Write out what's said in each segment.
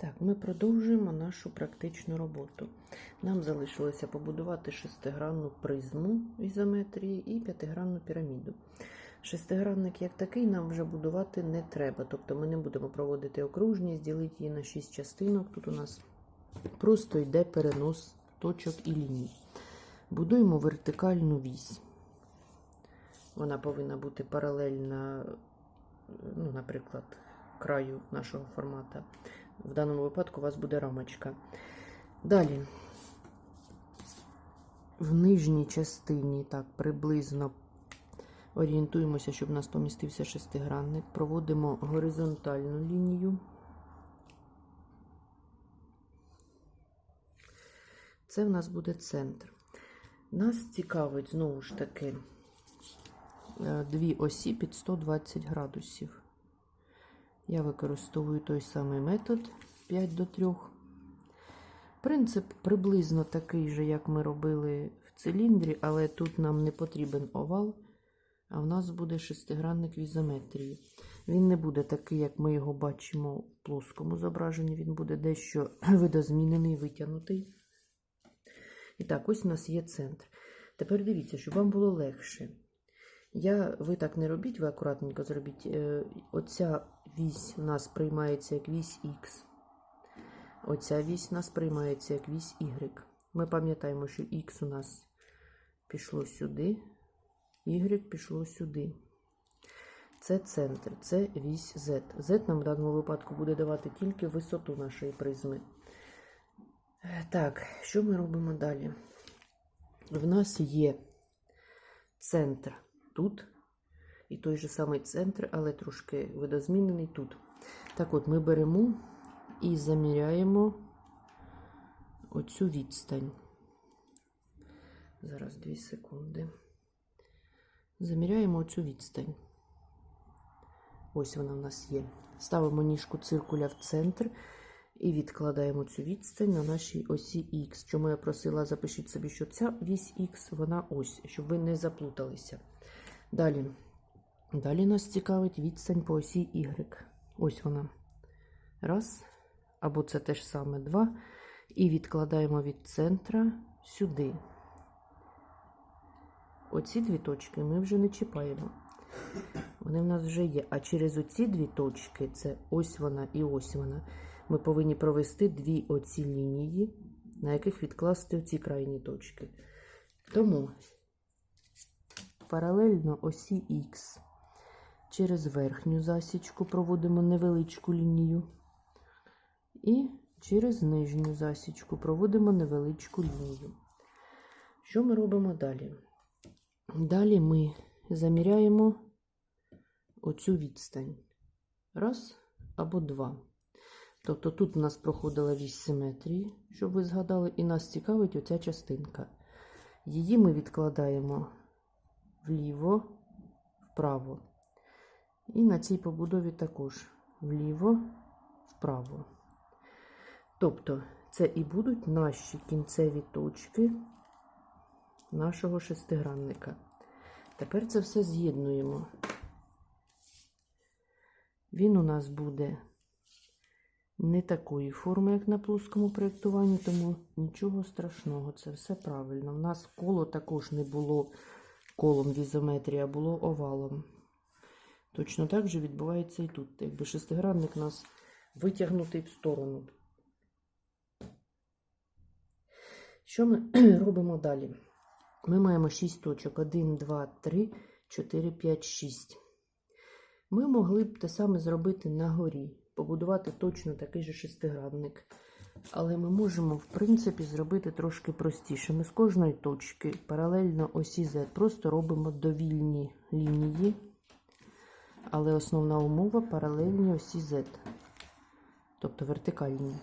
Так, ми продовжуємо нашу практичну роботу. Нам залишилося побудувати шестигранну призму ізометрії і п'ятигранну піраміду. Шестигранник як такий нам вже будувати не треба, тобто ми не будемо проводити окружність, ділити її на шість частинок. Тут у нас просто йде перенос точок і ліній. Будуємо вертикальну вісь. Вона повинна бути паралельна, ну, наприклад, краю нашого формата. В даному випадку у вас буде рамочка. Далі, в нижній частині, так, приблизно орієнтуємося, щоб у нас помістився шестигранник. Проводимо горизонтальну лінію. Це в нас буде центр. Нас цікавить знову ж таки е, дві осі під 120 градусів. Я використовую той самий метод 5 до 3. Принцип приблизно такий же, як ми робили в циліндрі, але тут нам не потрібен овал, а в нас буде шестигранник в ізометрії. Він не буде такий, як ми його бачимо в плоскому зображенні, він буде дещо видозмінений, витягнутий. І так, ось у нас є центр. Тепер дивіться, щоб вам було легше. Я, Ви так не робіть, ви акуратненько зробіть. Е, Оця вісь у нас приймається як вісь Х. Оця вісь у нас приймається як вісь Y. Ми пам'ятаємо, що Х у нас пішло сюди, Y пішло сюди. Це центр, це вісь Z. Z нам в даному випадку буде давати тільки висоту нашої призми. Е, Так, що ми робимо далі? В нас є центр тут, і той же самий центр, але трошки видозмінений тут. Так от, ми беремо і заміряємо оцю відстань. Зараз 2 секунди. Заміряємо оцю відстань. Ось вона в нас є. Ставимо ніжку циркуля в центр і відкладаємо цю відстань на нашій осі Х. Чому я просила, запишіть собі, що ця вісь Х, вона ось, щоб ви не заплуталися. Далі. Далі нас цікавить відстань по осі Y. Ось вона. Раз. Або це те ж саме два. І відкладаємо від центра сюди. Оці дві точки ми вже не чіпаємо. Вони в нас вже є. А через оці дві точки, це ось вона і ось вона, ми повинні провести дві оці лінії, на яких відкласти ці крайні точки. Тому паралельно осі Х через верхню засічку проводимо невеличку лінію. І через нижню засічку проводимо невеличку лінію. Що ми робимо далі? Далі ми заміряємо оцю відстань. Раз або два. Тобто тут у нас проходила вісь симетрії, щоб ви згадали, і нас цікавить оця частинка. Її ми відкладаємо вліво, вправо. І на цій побудові також вліво, вправо. Тобто, це і будуть наші кінцеві точки нашого шестигранника. Тепер це все з'єднуємо. Він у нас буде не такої форми, як на плоскому проєктуванні, тому нічого страшного, це все правильно. У нас коло також не було колом в ізометрії, а було овалом. Точно так же відбувається і тут. Якби шестигранник у нас витягнутий в сторону. Що ми робимо далі? Ми маємо 6 точок: 1, 2, 3, 4, 5, 6. Ми могли б те саме зробити на горі, побудувати точно такий же шестигранник. Але ми можемо, в принципі, зробити трошки простіше. Ми з кожної точки паралельно осі Z просто робимо довільні лінії. Але основна умова паралельні осі Z. Тобто вертикальні.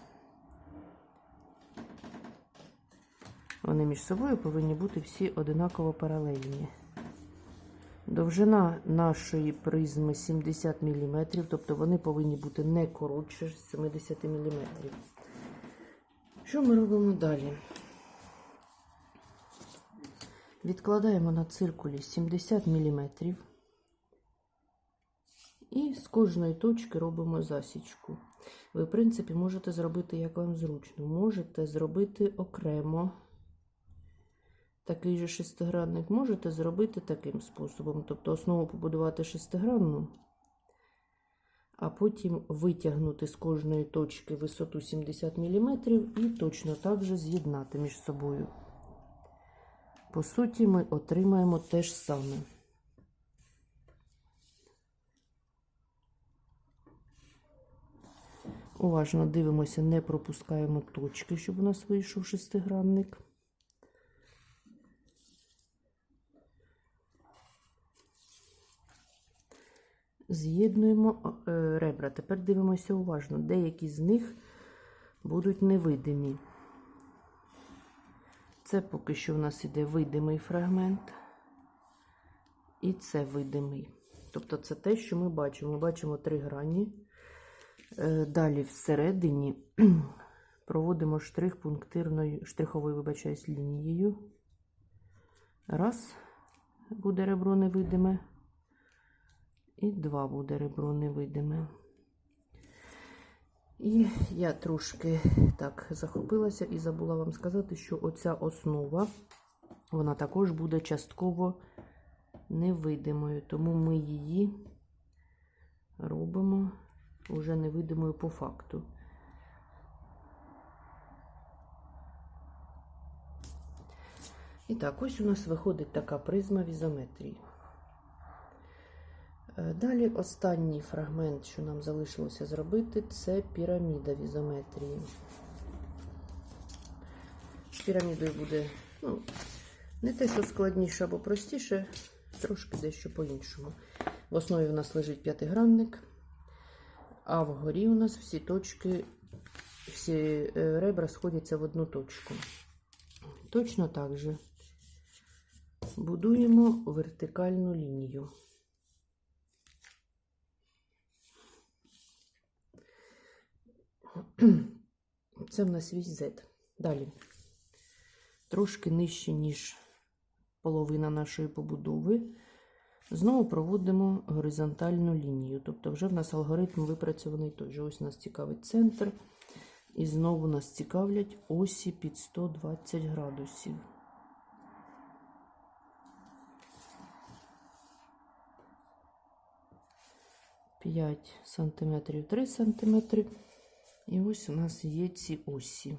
Вони між собою повинні бути всі одинаково паралельні. Довжина нашої призми 70 мм, тобто вони повинні бути не коротше 70 мм. Що ми робимо далі? Відкладаємо на циркулі 70 мм. І з кожної точки робимо засічку. Ви, в принципі, можете зробити, як вам зручно. Можете зробити окремо такий же шестигранник, можете зробити таким способом. Тобто основу побудувати шестигранну, а потім витягнути з кожної точки висоту 70 мм і точно так же з'єднати між собою. По суті, ми отримаємо те ж саме. Уважно дивимося, не пропускаємо точки, щоб у нас вийшов шестигранник. З'єднуємо е, ребра. Тепер дивимося уважно. Деякі з них будуть невидимі. Це поки що в нас іде видимий фрагмент. І це видимий. Тобто це те, що ми бачимо. Ми бачимо три грані. Е, Далі всередині проводимо штрих пунктирною, штриховою, вибачаюсь, лінією. Раз, буде ребро невидиме. І два буде ребро невидиме. І я трошки так захопилася і забула вам сказати, що оця основа, вона також буде частково невидимою, тому ми її робимо уже невидимою по факту. І так, ось у нас виходить така призма в ізометрії. Е, Далі останній фрагмент, що нам залишилося зробити, це піраміда в ізометрії. Пірамідою буде ну, не те, що складніше або простіше, трошки дещо по-іншому. В основі у нас лежить п'ятигранник, а вгорі у нас всі точки, всі е, ребра сходяться в одну точку. Точно так же будуємо вертикальну лінію. Це в нас вісь Z. Далі. Трошки нижче, ніж половина нашої побудови. Знову проводимо горизонтальну лінію. Тобто, вже в нас алгоритм випрацьований той же. Ось нас цікавить центр. І знову нас цікавлять осі під 120 градусів. П'ять сантиметрів, 3 сантиметри. І ось у нас є ці осі.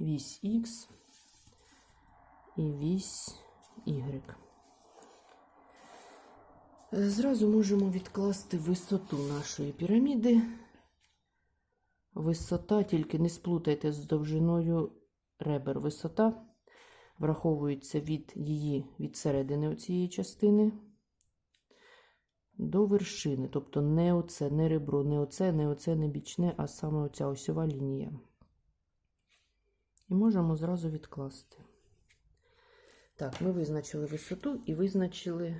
Вісь Х і вісь Y. Зразу можемо відкласти висоту нашої піраміди. Висота, тільки не сплутайте з довжиною ребер. Висота враховується від її від середини цієї частини до вершини. Тобто не оце, не ребро, не оце, не оце, не бічне, а саме оця осьова лінія. І можемо зразу відкласти. Так, ми визначили висоту і визначили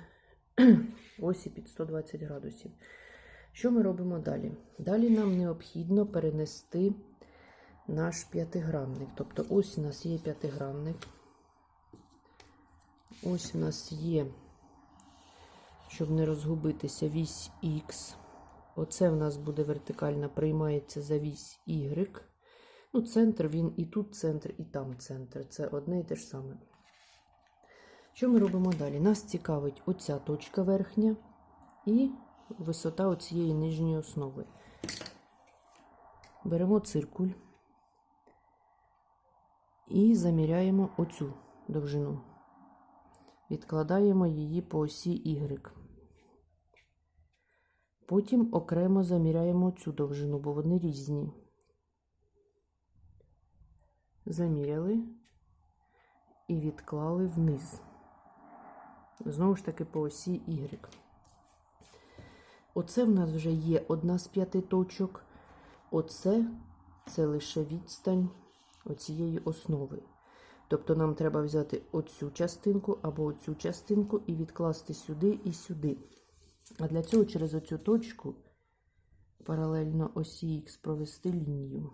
осі під 120 градусів. Що ми робимо далі? Далі нам необхідно перенести наш п'ятигранник. Тобто, ось у нас є п'ятигранник. Ось у нас є, щоб не розгубитися, вісь Х. Оце в нас буде вертикальна, приймається за вісь Y. Ну, центр, він і тут центр, і там центр. Це одне і те ж саме. Що ми робимо далі? Нас цікавить оця точка верхня і висота оцієї нижньої основи. Беремо циркуль і заміряємо оцю довжину. Відкладаємо її по осі Y. Потім окремо заміряємо цю довжину, бо вони різні. Заміряли і відклали вниз. Знову ж таки, по осі Y. Оце в нас вже є одна з п'яти точок. Оце це лише відстань оцієї основи. Тобто нам треба взяти оцю частинку або оцю частинку і відкласти сюди і сюди. А для цього через оцю точку паралельно осі Х провести лінію,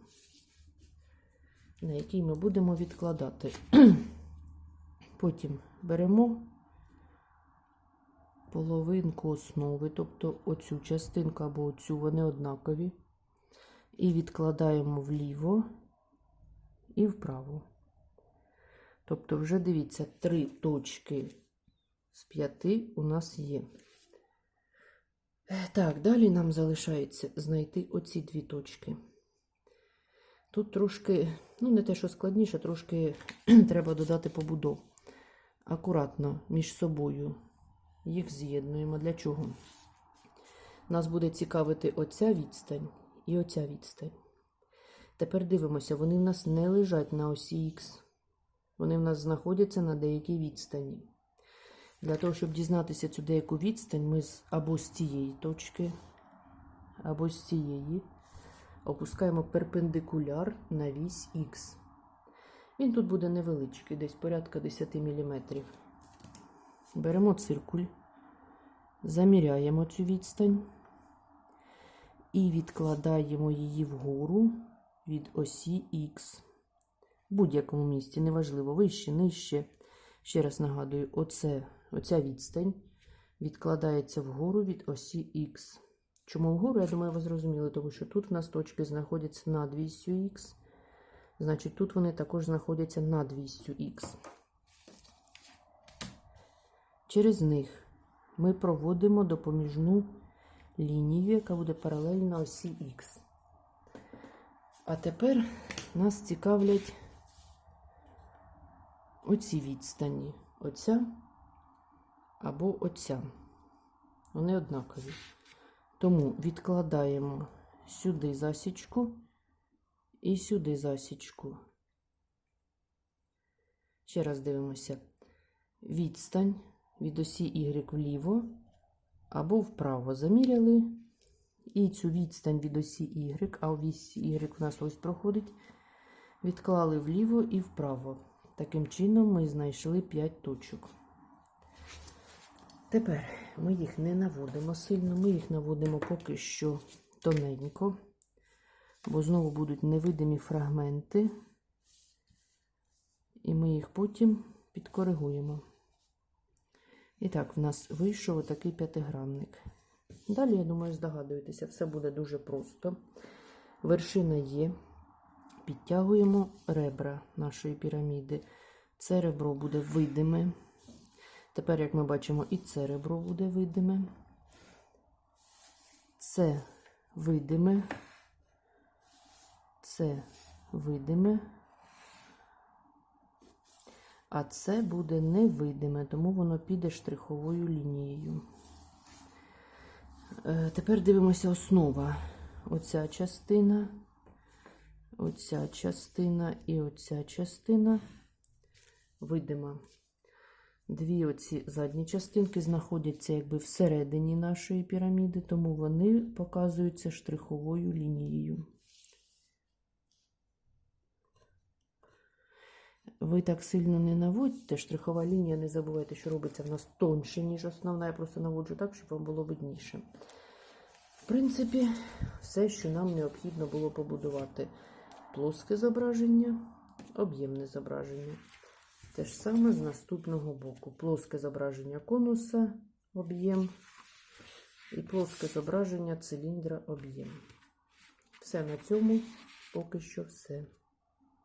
на якій ми будемо відкладати. Потім беремо половинку основи, тобто оцю частинку або оцю, вони однакові. І відкладаємо вліво і вправо. Тобто, вже дивіться, три точки з п'яти у нас є. Так, далі нам залишається знайти оці дві точки. Тут трошки, ну не те, що складніше, трошки треба додати побудов. Акуратно між собою їх з'єднуємо. Для чого? Нас буде цікавити оця відстань і оця відстань. Тепер дивимося, вони в нас не лежать на осі Х. Вони в нас знаходяться на деякій відстані. Для того, щоб дізнатися цю деяку відстань, ми або з цієї точки, або з цієї опускаємо перпендикуляр на вісь Х. Він тут буде невеличкий, десь порядка 10 мм. Беремо циркуль, заміряємо цю відстань і відкладаємо її вгору від осі Х. В будь-якому місці, неважливо, вище, нижче. Ще раз нагадую, оце, оця відстань відкладається вгору від осі Х. Чому вгору, я думаю, ви зрозуміли, тому що тут в нас точки знаходяться над вісю Х. Значить, тут вони також знаходяться над вісю Х. Через них ми проводимо допоміжну лінію, яка буде паралельна осі Х. А тепер нас цікавлять оці відстані. Оця або оця. Вони однакові. Тому відкладаємо сюди засічку і сюди засічку. Ще раз дивимося. Відстань від осі Y вліво або вправо заміряли. І цю відстань від осі Y, а вісь Y в нас ось проходить, відклали вліво і вправо. Таким чином ми знайшли 5 точок. Тепер ми їх не наводимо сильно, ми їх наводимо поки що тоненько, бо знову будуть невидимі фрагменти, і ми їх потім підкоригуємо. І так, в нас вийшов отакий п'ятигранник. Далі, я думаю, здогадуєтеся, все буде дуже просто. Вершина є. Підтягуємо ребра нашої піраміди. Це ребро буде видиме. Тепер, як ми бачимо, і це ребро буде видиме. Це видиме. Це видиме. А це буде невидиме, тому воно піде штриховою лінією. Е, Тепер дивимося основа. Оця частина, оця частина і оця частина видима. Дві оці задні частинки знаходяться якби всередині нашої піраміди, тому вони показуються штриховою лінією. Ви так сильно не наводьте. Штрихова лінія, не забувайте, що робиться в нас тонше, ніж основна. Я просто наводжу так, щоб вам було видніше. В принципі, все, що нам необхідно було побудувати. Плоске зображення, об'ємне зображення. Те ж саме з наступного боку. Плоске зображення конуса, об'єм. І плоске зображення циліндра об'єм. Все на цьому поки що все.